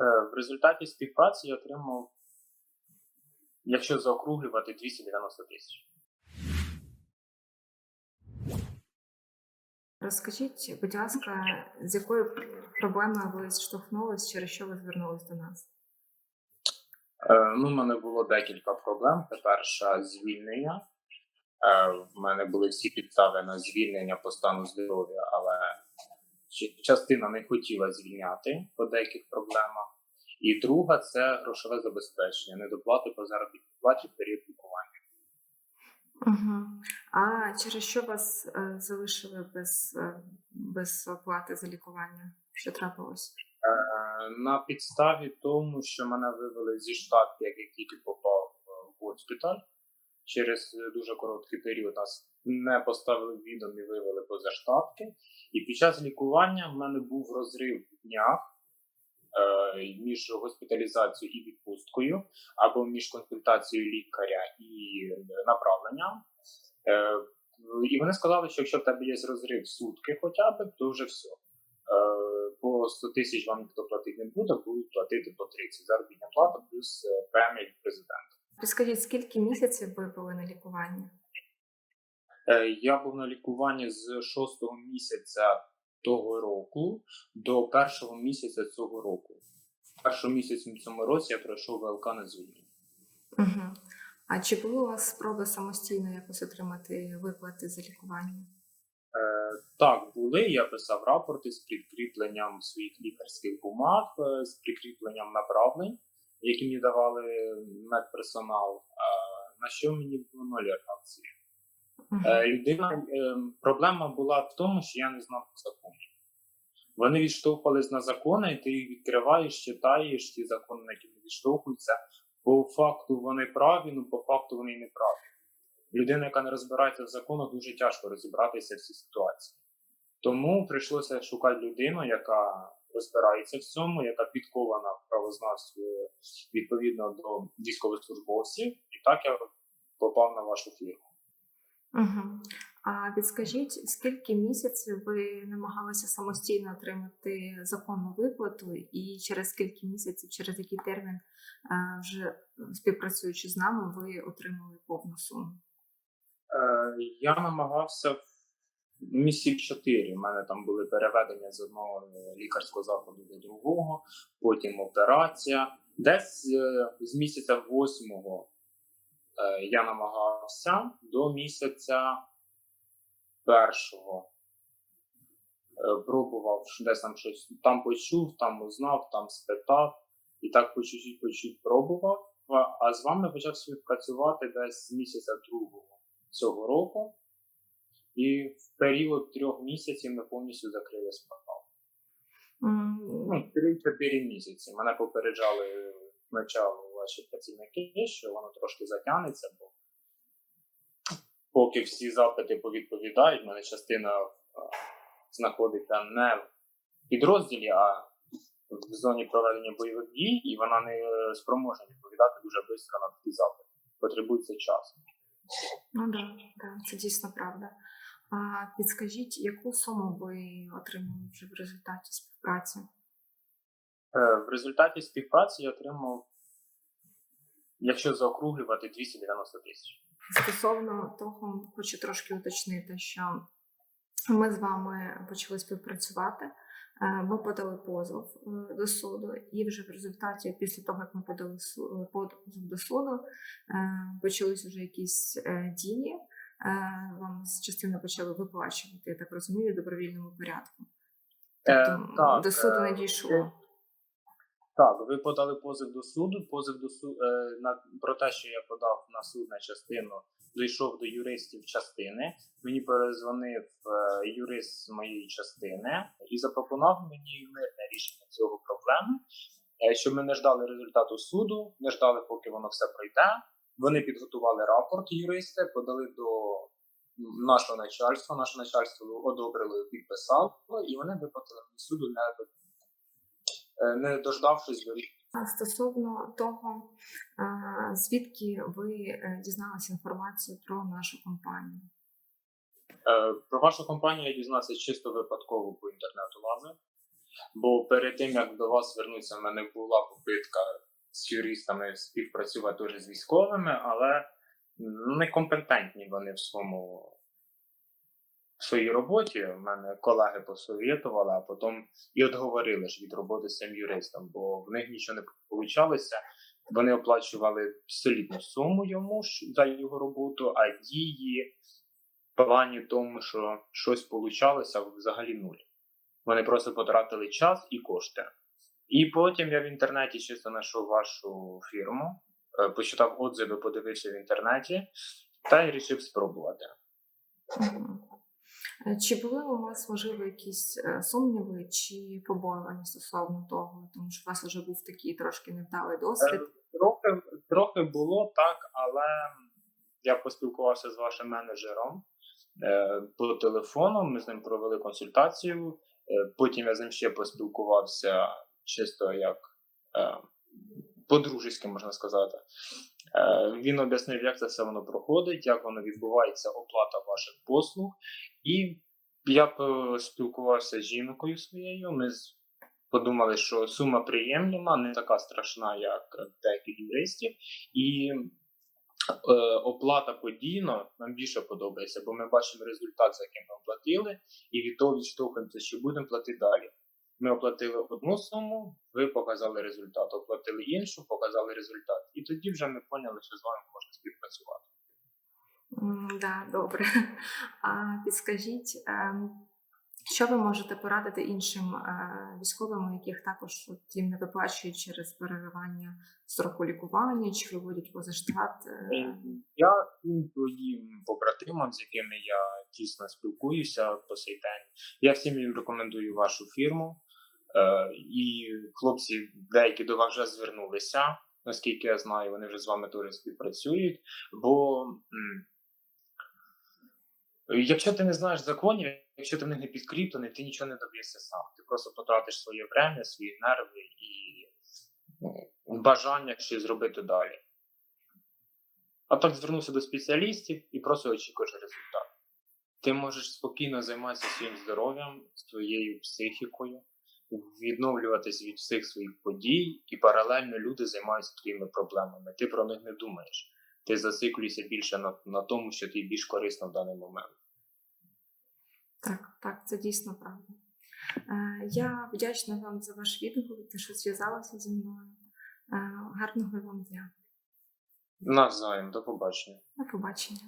Е, В результаті співпраці я отримав, якщо заокруглювати, 290 тисяч. Розкажіть, будь ласка, з якою проблемою ви зіштовхнулись, через що ви звернулись до нас? Е, Ну, в мене було декілька проблем. Це перша звільнення. Е, В мене були всі підстави на звільнення по стану здоров'я, але частина не хотіла звільняти по деяких проблемах. І друга це грошове забезпечення, недоплати по заробітній платі в період лікування. Угу. А через що вас е, залишили без, е, без оплати за лікування? Що трапилось? Е, На підставі тому, що мене вивели зі штатки, як я тільки попав е, в госпіталь. Через дуже короткий період нас не поставили відом і вивели поза штатки. І під час лікування в мене був розрив в днях е, між госпіталізацією і відпусткою, або між консультацією лікаря і направленням. Е, і вони сказали, що якщо в тебе є розрив сутки хоча б, то вже все. Е, по 100 тисяч вам ніхто платити не буде, будуть платити по 30 заробітна плата плюс е, премія від президента. Підскажіть, скільки місяців ви були на лікуванні? Е, Я був на лікуванні з 6 місяця того року до першого місяця цього року. В першому місяці в цьому році я пройшов ВЛК на звільнення. Угу. А чи були у вас спроби самостійно якось отримати виплати за лікування? Е, Так, були. Я писав рапорти з прикріпленням своїх лікарських бумаг, е, з прикріпленням направлень, які мені давали медперсонал. Е, На що мені було нуль реакції. Угу. Е, Людина е, проблема була в тому, що я не знав законів. Вони відштовхувались на закони, і ти їх відкриваєш, читаєш ті закони, на які вони відштовхуються. По факту вони праві, ну по факту вони не праві. Людина, яка не розбирається в законах, дуже тяжко розібратися в цій ситуації. Тому прийшлося шукати людину, яка розбирається в цьому, яка підкована в правознавстві відповідно до військовослужбовців, і так я попав на вашу фірму. Угу. А підскажіть, скільки місяців ви намагалися самостійно отримати законну виплату, і через скільки місяців, через який термін, е, вже співпрацюючи з нами, ви отримали повну суму? Е, Я намагався в місяці 4. У мене там були переведення з одного лікарського закладу до другого, потім операція. Десь е, з місяця 8 я намагався до місяця першого. Е, Пробував десь там щось там почув, там узнав, там спитав, і так по чуть-чуть, по чуть пробував. А- А з вами почав співпрацювати десь з місяця другого цього року, і в період трьох місяців ми повністю закрили справу. Ну, 3-4 місяці. Мене попереджали спочатку ваші працівники, що воно трошки затягнеться, бо поки всі запити повідповідають, в мене частина знаходиться не в підрозділі, а в зоні проведення бойових дій, і вона не спроможна відповідати дуже швидко на такі запити. Потребується час. Ну да, да, це дійсно правда. А підскажіть, яку суму ви отримали вже в результаті співпраці? Е, В результаті співпраці я отримав, якщо заокруглювати, 290 тисяч. Стосовно того, хочу трошки уточнити, що ми з вами почали співпрацювати. Е, Ми подали позов е, до суду, і вже в результаті, після того як ми подали позов до суду, почалися вже якісь дії. Е, Вам з частини почали виплачувати, я так розумію, в добровільному порядку. Е, Тобто так, до суду не е. Так, ви подали позов до суду. Позов до суду е, на про те, що я подав на суд на частину, дійшов до юристів частини. Мені перезвонив е, юрист з моєї частини і запропонував мені мирне рішення цього проблеми, е, щоб ми не ждали результату суду, не ждали, поки воно все пройде. Вони підготували рапорт юристи, подали до нашого начальства. Наше начальство одобрило, підписало, і вони виплатили суду не, не дождавшись до Стосовно того, е, звідки ви е, дізналися інформацію про нашу компанію? Е, Про вашу компанію я дізнався чисто випадково по інтернету лазив. Бо перед тим як до вас звернутися, в мене була попитка з юристами співпрацювати теж з військовими, але некомпетентні вони в своєму в своїй роботі. У мене колеги посовітували, а потім і отговорили ж від роботи цим юристом, бо в них нічого не вийшло. Вони оплачували солідну суму йому за його роботу, а дії в плані тому, що щось получалося взагалі нуль. Вони просто потратили час і кошти. І потім я в інтернеті чисто знайшов вашу фірму, е, почитав отзиви, подивився в інтернеті та й вирішив спробувати. Е, Чи були у вас, можливо, якісь е, сумніви чи побоювання стосовно того, тому що у вас вже був такий трошки невдалий досвід? Трохи, трохи було так, але я поспілкувався з вашим менеджером по телефону. Ми з ним провели консультацію. Потім я з ним ще поспілкувався чисто як е, по-дружеськи, можна сказати. Е, він об'яснив, як це все воно проходить, як воно відбувається, оплата ваших послуг. І я поспілкувався з жінкою своєю. Ми подумали, що сума приємлема, не така страшна, як деяких юристів, і е, оплата подійно нам більше подобається, бо ми бачимо результат, за яким ми оплатили, і від того відштовхуємося, що будемо платити далі. Ми оплатили одну суму, ви показали результат, оплатили іншу, показали результат. І тоді вже ми поняли, що з вами можна співпрацювати. М, Да, добре. А підскажіть, ем, що ви можете порадити іншим е, військовим, яких також от, їм не виплачують через переривання строку лікування чи виводять поза штат? е, Я своїм побратимам, з якими я тісно спілкуюся по сей день. Я всім їм рекомендую вашу фірму. Е, і хлопці деякі до вас вже звернулися, наскільки я знаю, вони вже з вами теж співпрацюють. Бо якщо ти не знаєш законів, якщо ти в них не підкріплений, ти нічого не доб'єшся сам. Ти просто потратиш своє время, свої нерви і ну, бажання щось зробити далі. А так звернувся до спеціалістів і просто очікуєш результат. Ти можеш спокійно займатися своїм здоров'ям, своєю психікою, відновлюватись від всіх своїх подій, і паралельно люди займаються твоїми проблемами. Ти про них не думаєш. Ти зациклюєшся більше на, на тому, що тобі більш корисно в даний момент. Так, так, це дійсно правда. Е, Я вдячна вам за ваш відгук, те, що зв'язалися зі мною. Е, Гарного вам дня. Навзаєм, до побачення. До побачення.